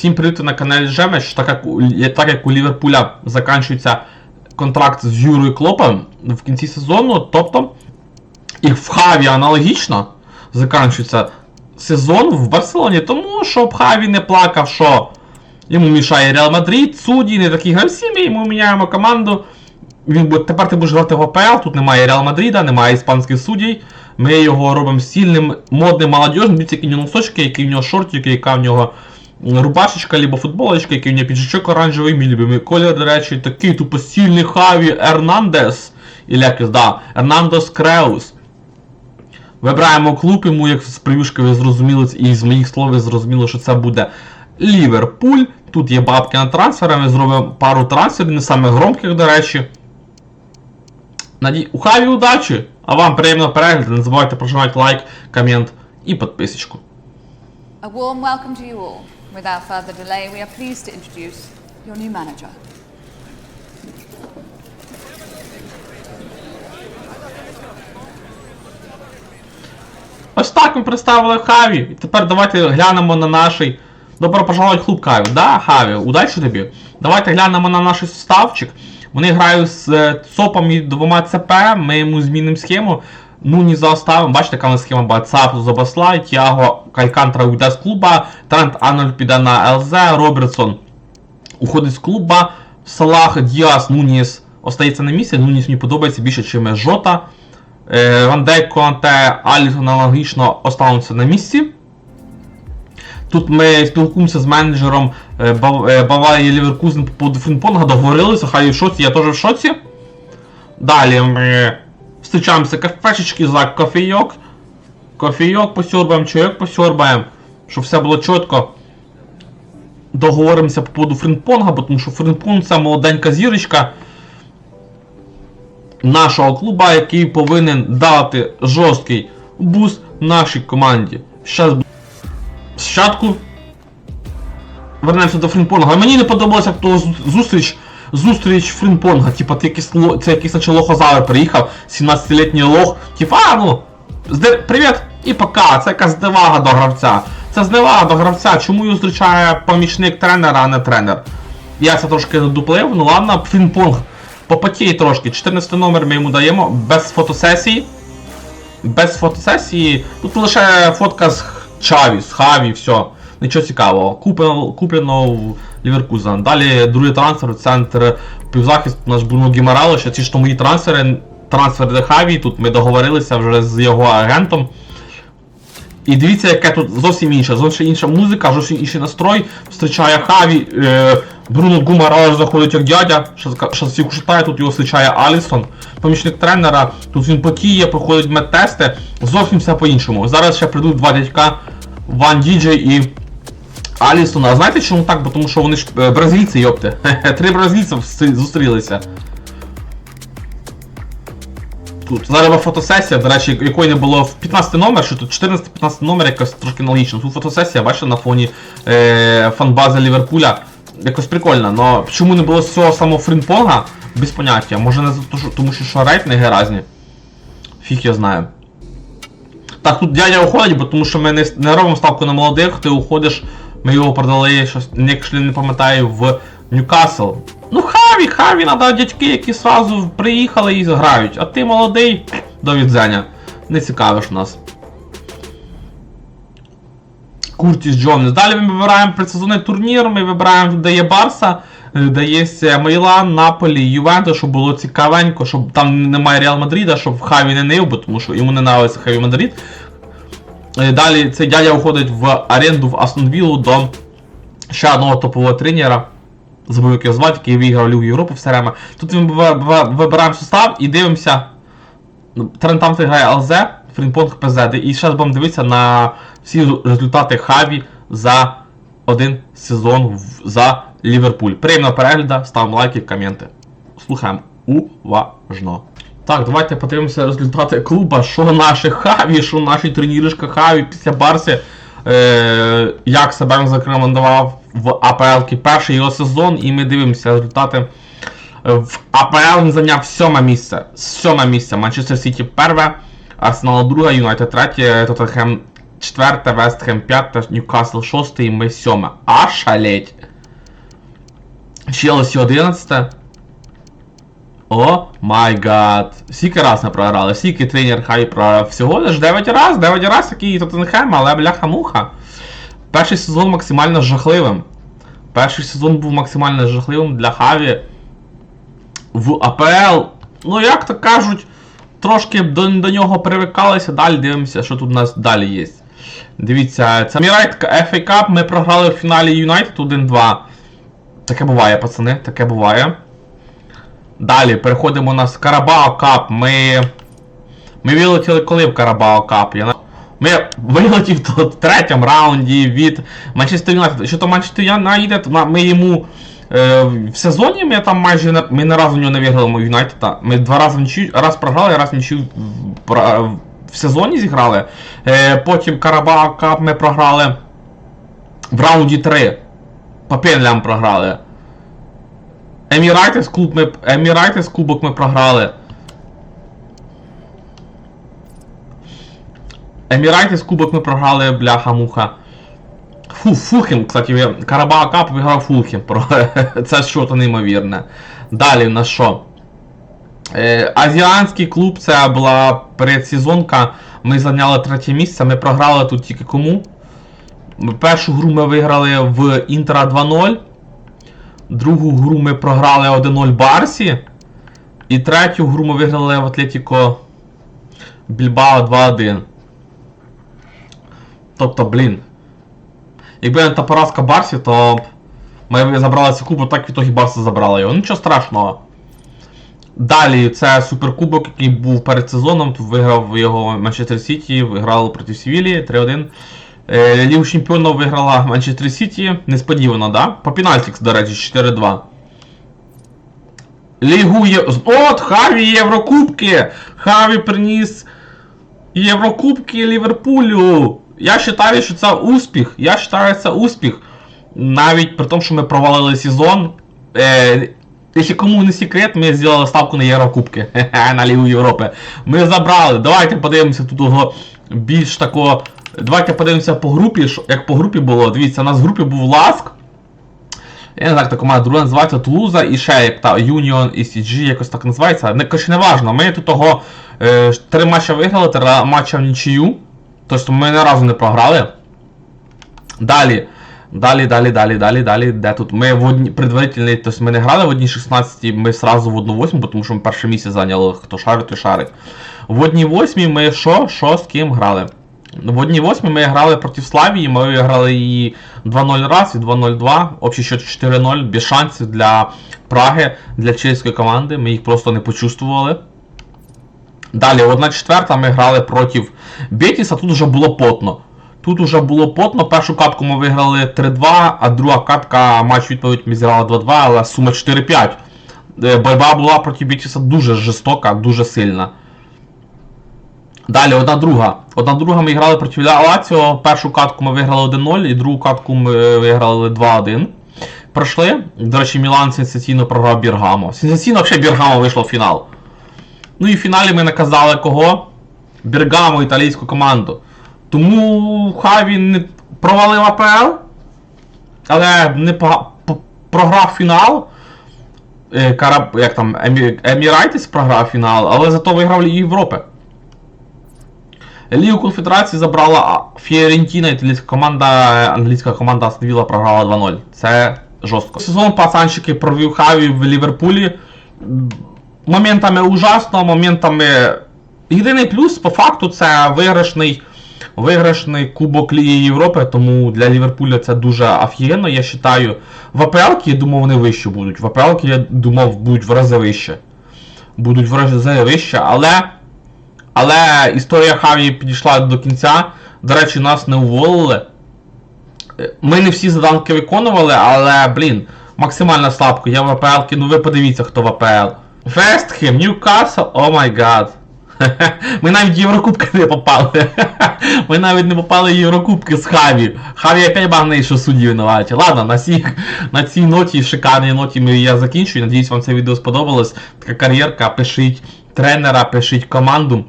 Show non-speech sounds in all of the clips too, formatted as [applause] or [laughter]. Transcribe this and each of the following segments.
Всім привіт на каналі Жемеш. Так як, у- так як у Ліверпуля закінчується контракт з Юрою Клопом в кінці сезону, тобто і в Хаві аналогічно закінчується сезон в Барселоні, тому щоб Хаві не плакав, що йому мішає Реал Мадрид, судді, не такі гравці, ми йому міняємо команду. Він буде, тепер ти будеш грати в АПЛ, тут немає Реал Мадрида, немає іспанських суддів. Ми його робимо сильним, модним, молодіжним, дивіться, які в нього носочки, які в нього шортики, яка в нього рубашечка, либо футболочка, який в нього піджачок оранжевий, мій любимий колір, до речі, такий тупо сильний Хаві Ернандес. Ілі якось, да, Ернандес Креус. Вибираємо клуб, йому як з привюшки ви зрозуміли, і з моїх слов ви зрозуміли, що це буде Ліверпуль. Тут є бабки на трансфери, ми зробимо пару трансферів, не саме громких, до речі. Наді... У Хаві удачі! А вам приємного перегляду, не забувайте прожимати лайк, комент і підписочку. A warm welcome to you all. Without further delay, we are pleased to introduce your new manager. Ось так ми представили Хаві. І тепер давайте глянемо на наш. Добро пожаловать в клуб Хаві. Да, Хаві, удачі тобі. Давайте глянемо на наш составчик. Вони грають з е, ЦОПом і двома ЦП, ми йому змінимо схему. Ну, не заоставимо. Бачите, яка у нас схема була. ЦАП Забаслай, Тіаго Калькантра уйде з клуба, Трент Арнольд піде на ЛЗ, Робертсон уходить з клуба, Салах, Діас, Нуніс остається на місці. Нуніс мені подобається більше, ніж Жота. Е, Ван Дейк, Конте, Алісон аналогічно остануться на місці. Тут ми спілкуємося з менеджером е, е, Баварії Ліверкузен по поводу Фрінпонга, договорилися, хай в шоці, я теж в шоці. Далі ми зустрічаємося кафешечки за кофійок. Кофійок посьорбаємо, чайок посьорбаємо, щоб все було чітко. Договоримося по поводу Фрінпонга, бо тому що Фрінпонг це молоденька зірочка нашого клуба, який повинен дати жорсткий буст нашій команді. Щас спочатку вернемося до Фрінпонга. Мені не подобалося, того зустріч. Зустріч Фрінпонга, типа ти якийсь це якийсь наче лохозавр приїхав, 17-літній лох, типа, а ну, зде... привіт і пока. Це якась зневага до гравця. Це зневага до гравця. Чому його зустрічає помічник тренера, а не тренер? Я це трошки дуплив, ну ладно, Фрінпонг попотіє трошки. 14 номер ми йому даємо без фотосесії. Без фотосесії. Тут лише фотка з Чаві, з Хаві, все. Нічого цікавого. Куплено, куплено в Ліверкузен. Далі другий трансфер, центр півзахист наш Бруно Гімарало. Ще ці ж мої трансфери. Трансфер до Хаві. Тут ми договорилися вже з його агентом. І дивіться, яке тут зовсім інше, зовсім інша музика, зовсім інший настрой. Зустрічає Хаві, е, Бруно Гумарало заходить як дядя, всіх шатає, тут його зустрічає Алісон, помічник тренера, тут він потіє, проходить медтести, зовсім все по-іншому. Зараз ще прийдуть два дядька, Ван Діджей і Алісон. А знаєте чому так? Бо тому що вони ж е, бразильці, йопте. [laughs] Три бразильці зустрілися. Тут зараз фотосесія, до речі, якої не було в 15 номер, що тут 14-15 номер якось трошки аналогічно. Тут фотосесія, бачите, на фоні е, фанбази Ліверпуля. Якось прикольно, но чому не було з цього самого Фрінпонга? Без поняття. Може не тому що що рейтинги різні. Фіг я знаю. Так, тут дядя уходить, бо тому що ми не, не робимо ставку на молодих, ти уходиш, ми його продали, щось, якщо не пам'ятаю, в Ньюкасл. Ну Хаві, Хаві, надо дядьки, які сразу приїхали і грають. А ти молодий, до відзення. Не цікавиш нас. Куртіс Джонс. Далі ми вибираємо предсезонний турнір, ми вибираємо, де є Барса, е, де є Мейлан, Наполі, Ювентус, щоб було цікавенько, щоб там немає Реал Мадріда, щоб Хаві не нив, бо тому що йому не нравиться Хаві Мадрид. Е, Далі цей дядя уходить в оренду в Астон Віллу до ще одного топового тренера. Забув, як його звати, який виграв Лігу Європи все время. Тут ми ви- ви- вибираємо состав і дивимося. Ну, Трент там грає ЛЗ, Фрінпонг ПЗ. І зараз будемо дивитися на всі результати Хаві за один сезон за Ліверпуль. Приємного перегляду, ставимо лайки, коменти. Слухаємо уважно. Так, давайте подивимося результати клуба, що наші Хаві, що наші треніришка Хаві після Барси. Е, як себе він зарекомендував в АПЛ перший його сезон, і ми дивимося результати. Е, В АПЛ він зайняв сьоме місце. Сьоме місце. Манчестер Сіті перше, Арсенал друге, Юнайтед третє, Тоттенхем 4, Вестхем 5, Ньюкасл 6 і ми 7. А шалеть. Челсі 11. О май гад. Скільки раз не програли, скільки тренер хай програв. Всього лиш 9 раз, 9 раз який Тоттенхем, але бляха-муха. Перший сезон максимально жахливим. Перший сезон був максимально жахливим для Хаві. В АПЛ, ну як то кажуть, трошки до, до нього привикалися, далі дивимося, що тут у нас далі є. Дивіться, це Мірайт FA Cup, ми програли в фіналі Юнайтед 1-2. Таке буває, пацани, таке буває. Далі переходимо на Карабао Кап. Ми. Ми вилетіли коли в Карабао Кап? Я... Ми вилетів в третьому раунді від Манчестер Юнайтед. Що то Манчестер Юнайтед, ми йому. Е, в сезоні ми там майже ми не разу нього не виграли Юнайтеда. Ми два рази нічию, раз програли, раз нічию в, в, сезоні зіграли. Е, потім Карабао Кап ми програли в раунді 3. По програли. Емірайтес клуб ми. Емірайтес кубок ми програли. Емірайтес кубок ми програли, бляха-муха. Фу, Фулхем, кстати, ви- Карабао Кап виграв Фулхем. [laughs] Це щось неймовірне. Далі в нас що? Е, Азіанський клуб, це була предсезонка. Ми зайняли третє місце. Ми програли тут тільки кому. Першу гру ми виграли в Інтера 2-0. Другу гру ми програли 1-0 Барсі. І третю гру ми виграли в Атлетіко Більбао 2-1. Тобто, блін. Якби не та поразка Барсі, то ми забрали цю кубу, так в ітогі Барса забрала його. Нічого страшного. Далі це суперкубок, який був перед сезоном. Тут виграв його Манчестер Сіті, виграли проти Севілії 3-1. Е, Лігу чемпіонів виграла Манчестер Сіті. Несподівано, да? По пенальті, до речі, 4-2. Лігу є. От, Хаві Єврокубки! Хаві приніс Єврокубки Ліверпулю. Я вважаю, що це успіх. Я вважаю, це успіх. Навіть при тому, що ми провалили сезон. Е, Якщо кому не секрет, ми зробили ставку на Єврокубки [laughs] на Лігу Європи. Ми забрали. Давайте подивимося тут того більш такого. Давайте подивимося по групі, як по групі було. Дивіться, у нас в групі був Ласк. Я не знаю, як команда друга називається Тулуза і ще як та Юніон і CG, якось так називається. Не, коротше, не важно. Ми тут того е, три матча виграли, три матча в нічию. Тобто ми ні разу не програли. Далі. Далі, далі, далі, далі, далі. Де тут? Ми в одні предварительний, тобто ми не грали в одній 16, ми сразу в одну 8, тому що ми перше місце зайняли, хто шарить, той шарить. В одній 8 ми що? Що з ким грали? В одній 8 ми грали проти Славії, ми виграли її 2-0 раз і 2-0-2. Общий счет 4-0, без шансів для Праги, для чеської команди. Ми їх просто не почувствували. Далі, 1 четверта ми грали проти Бетіса, тут вже було потно. Тут уже було потно. Першу катку ми виграли 3-2, а друга катка матч відповідь ми зіграли 2-2, але сума 4-5. Е, Боротьба була проти Бетіса дуже жорстока, дуже сильна. Далі, одна друга. Одна друга ми грали проти Лаціо. Першу катку ми виграли 1-0, і другу катку ми виграли 2-1. Пройшли. До речі, Мілан сенсаційно програв Біргамо. Сенсаційно взагалі Біргамо вийшло в фінал. Ну і в фіналі ми наказали кого? Бергамо, італійську команду. Тому Хаві не провалив АПЛ, але не програв фінал. Е, Караб, як там, Емірайтес програв фінал, але зато виграв Лігу Європи. Лігу Конфедерації забрала Фіорентіна, італійська команда, англійська команда Астон Вілла програла 2-0. Це жорстко. Сезон пацанчики провів Хаві в Ліверпулі. Моментами ужасно, моментами. Єдиний плюс, по факту, це виграшний, виграшний Кубок Ліги Європи, тому для Ліверпуля це дуже офігенно, я вважаю. В АПЛ, я думав, вони вище будуть. В АПЛ, я думав, будуть в рази вище. Будуть в рази вище, але. Але історія Хаві підійшла до кінця. До речі, нас не уволили. Е, Ми не всі заданки виконували, але, блін, максимально слабко. Я в АПЛ, ну ви подивіться, хто в АПЛ. Вестхем, Ньюкасл, о май гад. [laughs] Ми навіть в Єврокубки не попали. [laughs] Ми навіть не попали в Єврокубки з Хаві. Хаві опять багне, що судді винуваті. Ладно, на цій, [laughs] на цій ноті, шикарній ноті я закінчую. Надіюсь, вам це відео сподобалось. Така кар'єрка, пишіть тренера, пишіть команду.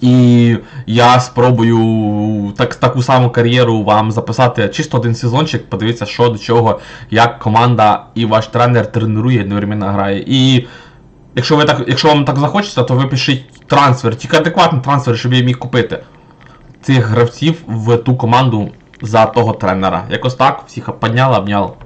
І я спробую так, таку саму кар'єру вам записати чисто один сезончик, подивіться, що до чого, як команда і ваш тренер тренує, одновременно грає. І якщо ви так, якщо вам так захочеться, то ви пишіть трансфер, тільки адекватний трансфер, щоб я міг купити цих гравців в ту команду за того тренера. Якось так, всіх підняла, обняв.